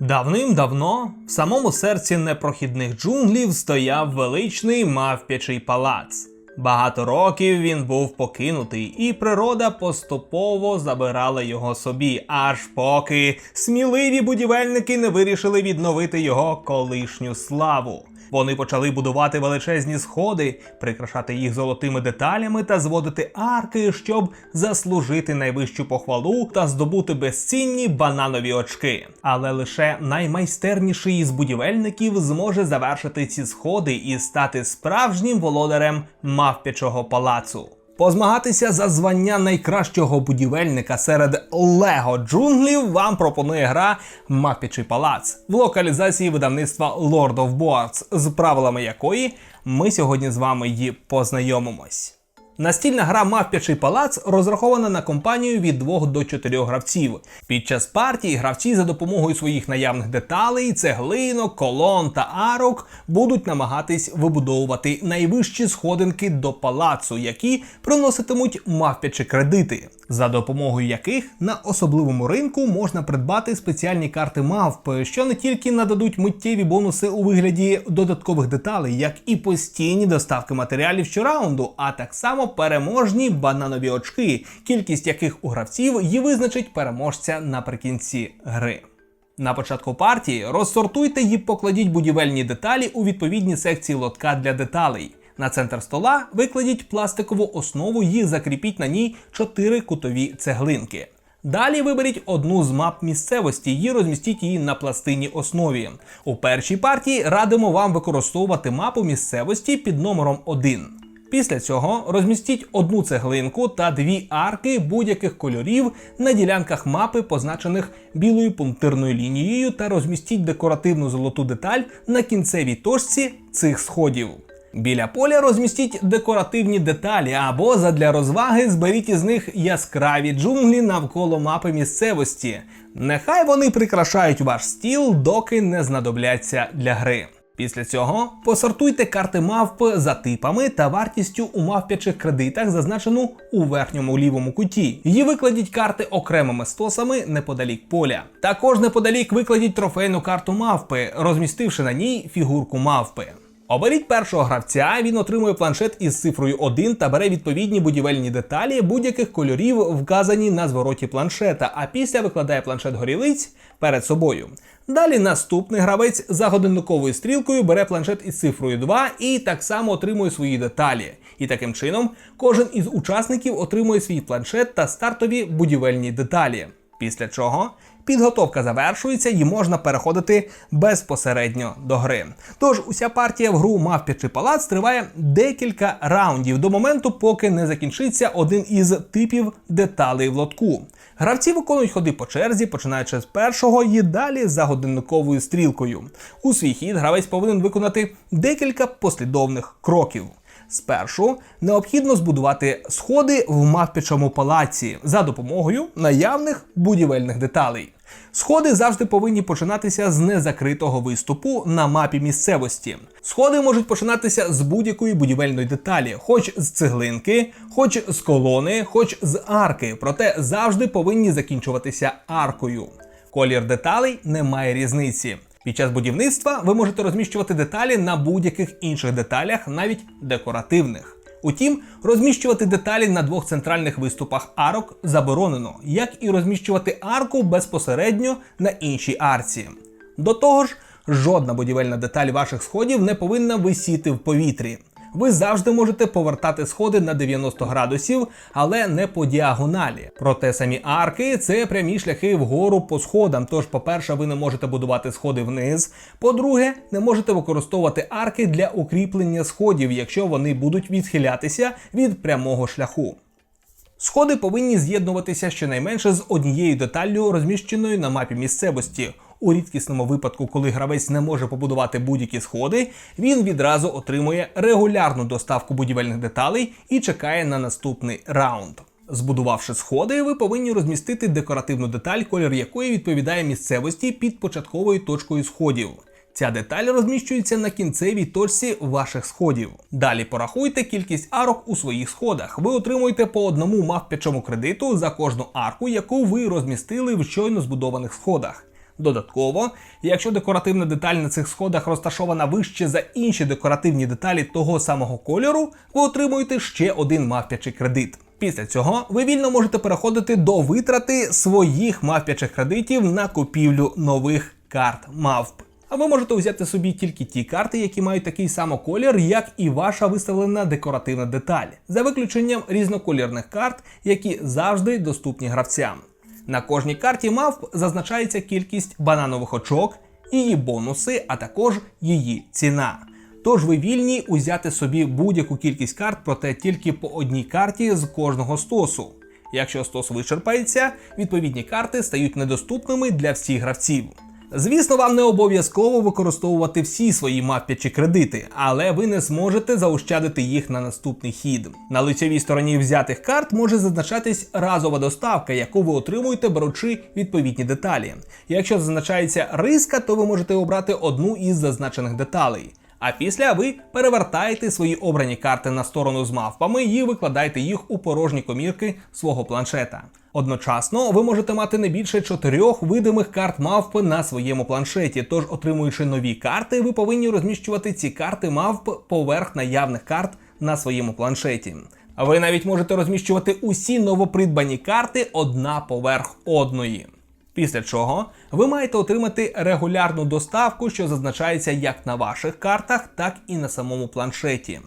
Давним-давно в самому серці непрохідних джунглів стояв величний мавпячий палац. Багато років він був покинутий, і природа поступово забирала його собі, аж поки сміливі будівельники не вирішили відновити його колишню славу. Вони почали будувати величезні сходи, прикрашати їх золотими деталями та зводити арки, щоб заслужити найвищу похвалу та здобути безцінні бананові очки. Але лише наймайстерніший із будівельників зможе завершити ці сходи і стати справжнім володарем мавпячого палацу. Позмагатися за звання найкращого будівельника серед Лего джунглів вам пропонує гра Мавпічий палац в локалізації видавництва Lord of Boards, з правилами якої ми сьогодні з вами її познайомимось. Настільна гра Мавпячий палац розрахована на компанію від 2 до 4 гравців. Під час партії гравці за допомогою своїх наявних деталей, цеглинок, колон та арок будуть намагатись вибудовувати найвищі сходинки до палацу, які приноситимуть мавпячі кредити, за допомогою яких на особливому ринку можна придбати спеціальні карти мавпи, що не тільки нададуть миттєві бонуси у вигляді додаткових деталей, як і постійні доставки матеріалів щораунду, а так само переможні бананові очки, кількість яких у гравців і визначить переможця наприкінці гри. На початку партії розсортуйте і покладіть будівельні деталі у відповідні секції лотка для деталей. На центр стола викладіть пластикову основу і закріпіть на ній чотири кутові цеглинки. Далі виберіть одну з мап місцевості і розмістіть її на пластинній основі. У першій партії радимо вам використовувати мапу місцевості під номером 1. Після цього розмістіть одну цеглинку та дві арки будь-яких кольорів на ділянках мапи, позначених білою пунктирною лінією, та розмістіть декоративну золоту деталь на кінцевій точці цих сходів. Біля поля розмістіть декоративні деталі або задля розваги зберіть із них яскраві джунглі навколо мапи місцевості. Нехай вони прикрашають ваш стіл, доки не знадобляться для гри. Після цього посортуйте карти мавп за типами та вартістю у мавпячих кредитах, зазначену у верхньому лівому куті. Її викладіть карти окремими стосами неподалік поля. Також неподалік викладіть трофейну карту мавпи, розмістивши на ній фігурку мавпи. Оберіть першого гравця, він отримує планшет із цифрою 1 та бере відповідні будівельні деталі будь-яких кольорів, вказані на звороті планшета, а після викладає планшет горілиць перед собою. Далі наступний гравець за годинниковою стрілкою бере планшет із цифрою 2 і так само отримує свої деталі. І таким чином кожен із учасників отримує свій планшет та стартові будівельні деталі. Після чого підготовка завершується і можна переходити безпосередньо до гри. Тож уся партія в гру Мавпячий палац триває декілька раундів до моменту, поки не закінчиться один із типів деталей в лотку. Гравці виконують ходи по черзі, починаючи з першого і далі за годинниковою стрілкою. У свій хід гравець повинен виконати декілька послідовних кроків. Спершу необхідно збудувати сходи в мавпячому палаці за допомогою наявних будівельних деталей. Сходи завжди повинні починатися з незакритого виступу на мапі місцевості. Сходи можуть починатися з будь-якої будівельної деталі, хоч з цеглинки, хоч з колони, хоч з арки, проте завжди повинні закінчуватися аркою. Колір деталей не має різниці. Під час будівництва ви можете розміщувати деталі на будь-яких інших деталях, навіть декоративних. Утім, розміщувати деталі на двох центральних виступах арок заборонено, як і розміщувати арку безпосередньо на іншій арці. До того ж, жодна будівельна деталь ваших сходів не повинна висіти в повітрі. Ви завжди можете повертати сходи на 90 градусів, але не по діагоналі. Проте самі арки це прямі шляхи вгору по сходам. Тож, по-перше, ви не можете будувати сходи вниз. По-друге, не можете використовувати арки для укріплення сходів, якщо вони будуть відхилятися від прямого шляху. Сходи повинні з'єднуватися щонайменше з однією деталлю, розміщеною на мапі місцевості. У рідкісному випадку, коли гравець не може побудувати будь-які сходи, він відразу отримує регулярну доставку будівельних деталей і чекає на наступний раунд. Збудувавши сходи, ви повинні розмістити декоративну деталь, колір якої відповідає місцевості під початковою точкою сходів. Ця деталь розміщується на кінцевій точці ваших сходів. Далі порахуйте кількість арок у своїх сходах. Ви отримуєте по одному мавпячому кредиту за кожну арку, яку ви розмістили в щойно збудованих сходах. Додатково, якщо декоративна деталь на цих сходах розташована вище за інші декоративні деталі того самого кольору, ви отримуєте ще один мавпячий кредит. Після цього ви вільно можете переходити до витрати своїх мавпячих кредитів на купівлю нових карт мавп. А ви можете взяти собі тільки ті карти, які мають такий самий колір, як і ваша виставлена декоративна деталь, за виключенням різноколірних карт, які завжди доступні гравцям. На кожній карті мавп зазначається кількість бананових очок, її бонуси, а також її ціна. Тож ви вільні узяти собі будь-яку кількість карт, проте тільки по одній карті з кожного стосу. Якщо стос вичерпається, відповідні карти стають недоступними для всіх гравців. Звісно, вам не обов'язково використовувати всі свої маппячі кредити, але ви не зможете заощадити їх на наступний хід. На лицевій стороні взятих карт може зазначатись разова доставка, яку ви отримуєте, беручи відповідні деталі. Якщо зазначається риска, то ви можете обрати одну із зазначених деталей. А після ви перевертаєте свої обрані карти на сторону з мавпами і викладаєте їх у порожні комірки свого планшета. Одночасно ви можете мати не більше чотирьох видимих карт мавпи на своєму планшеті. Тож, отримуючи нові карти, ви повинні розміщувати ці карти мавп поверх наявних карт на своєму планшеті. А ви навіть можете розміщувати усі новопридбані карти одна поверх одної. Після чого ви маєте отримати регулярну доставку, що зазначається як на ваших картах, так і на самому планшеті.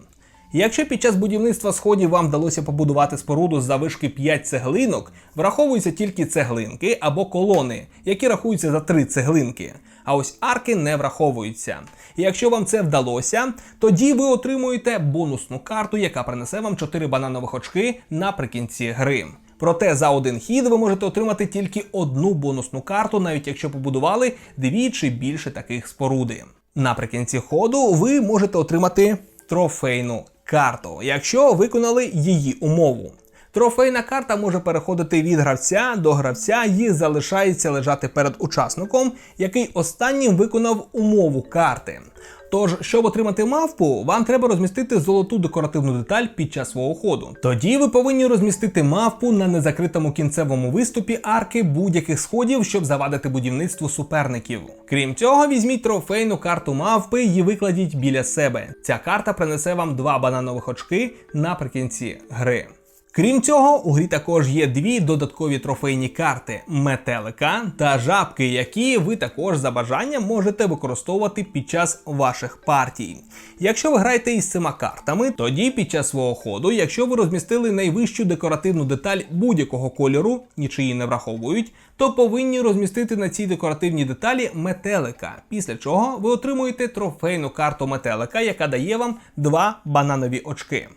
Якщо під час будівництва сходів вам вдалося побудувати споруду з завишки 5 цеглинок, враховуються тільки цеглинки або колони, які рахуються за 3 цеглинки. А ось арки не враховуються. І якщо вам це вдалося, тоді ви отримуєте бонусну карту, яка принесе вам 4 бананових очки наприкінці гри. Проте за один хід ви можете отримати тільки одну бонусну карту, навіть якщо побудували дві чи більше таких споруди. Наприкінці ходу ви можете отримати трофейну карту, якщо виконали її умову. Трофейна карта може переходити від гравця до гравця і залишається лежати перед учасником, який останнім виконав умову карти. Тож, щоб отримати мавпу, вам треба розмістити золоту декоративну деталь під час свого ходу. Тоді ви повинні розмістити мавпу на незакритому кінцевому виступі арки будь-яких сходів, щоб завадити будівництву суперників. Крім цього, візьміть трофейну карту мавпи і викладіть біля себе. Ця карта принесе вам два бананових очки наприкінці гри. Крім цього, у грі також є дві додаткові трофейні карти метелика та жабки, які ви також за бажанням можете використовувати під час ваших партій. Якщо ви граєте із цими картами, тоді під час свого ходу, якщо ви розмістили найвищу декоративну деталь будь-якого кольору, нічиї не враховують, то повинні розмістити на цій декоративній деталі метелика. Після чого ви отримуєте трофейну карту метелика, яка дає вам два бананові очки.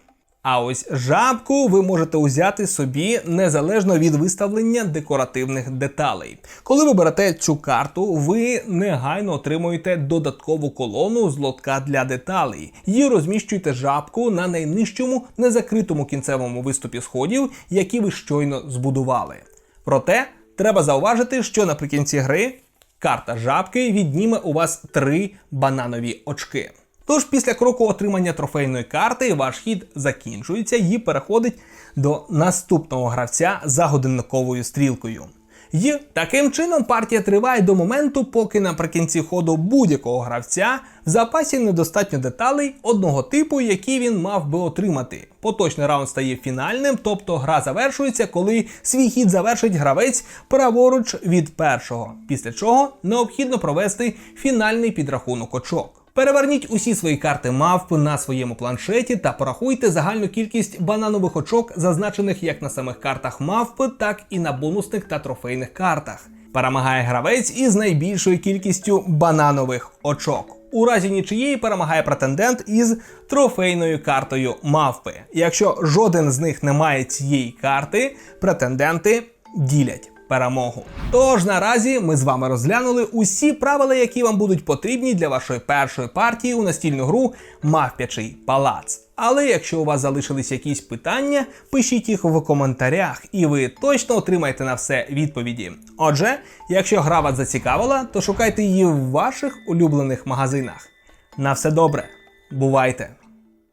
А ось жабку ви можете узяти собі незалежно від виставлення декоративних деталей. Коли ви берете цю карту, ви негайно отримуєте додаткову колону з лотка для деталей і розміщуєте жабку на найнижчому незакритому кінцевому виступі сходів, які ви щойно збудували. Проте треба зауважити, що наприкінці гри карта жабки відніме у вас три бананові очки. Тож після кроку отримання трофейної карти ваш хід закінчується і переходить до наступного гравця за годинниковою стрілкою. І таким чином партія триває до моменту, поки наприкінці ходу будь-якого гравця в запасі недостатньо деталей одного типу, які він мав би отримати. Поточний раунд стає фінальним, тобто гра завершується, коли свій хід завершить гравець праворуч від першого, після чого необхідно провести фінальний підрахунок очок. Переверніть усі свої карти мавпи на своєму планшеті та порахуйте загальну кількість бананових очок, зазначених як на самих картах мавпи, так і на бонусних та трофейних картах. Перемагає гравець із найбільшою кількістю бананових очок. У разі нічиєї перемагає претендент із трофейною картою мавпи. Якщо жоден з них не має цієї карти, претенденти ділять перемогу. Тож наразі ми з вами розглянули усі правила, які вам будуть потрібні для вашої першої партії у настільну гру Мавпячий палац. Але якщо у вас залишились якісь питання, пишіть їх в коментарях, і ви точно отримаєте на все відповіді. Отже, якщо гра вас зацікавила, то шукайте її в ваших улюблених магазинах. На все добре, бувайте!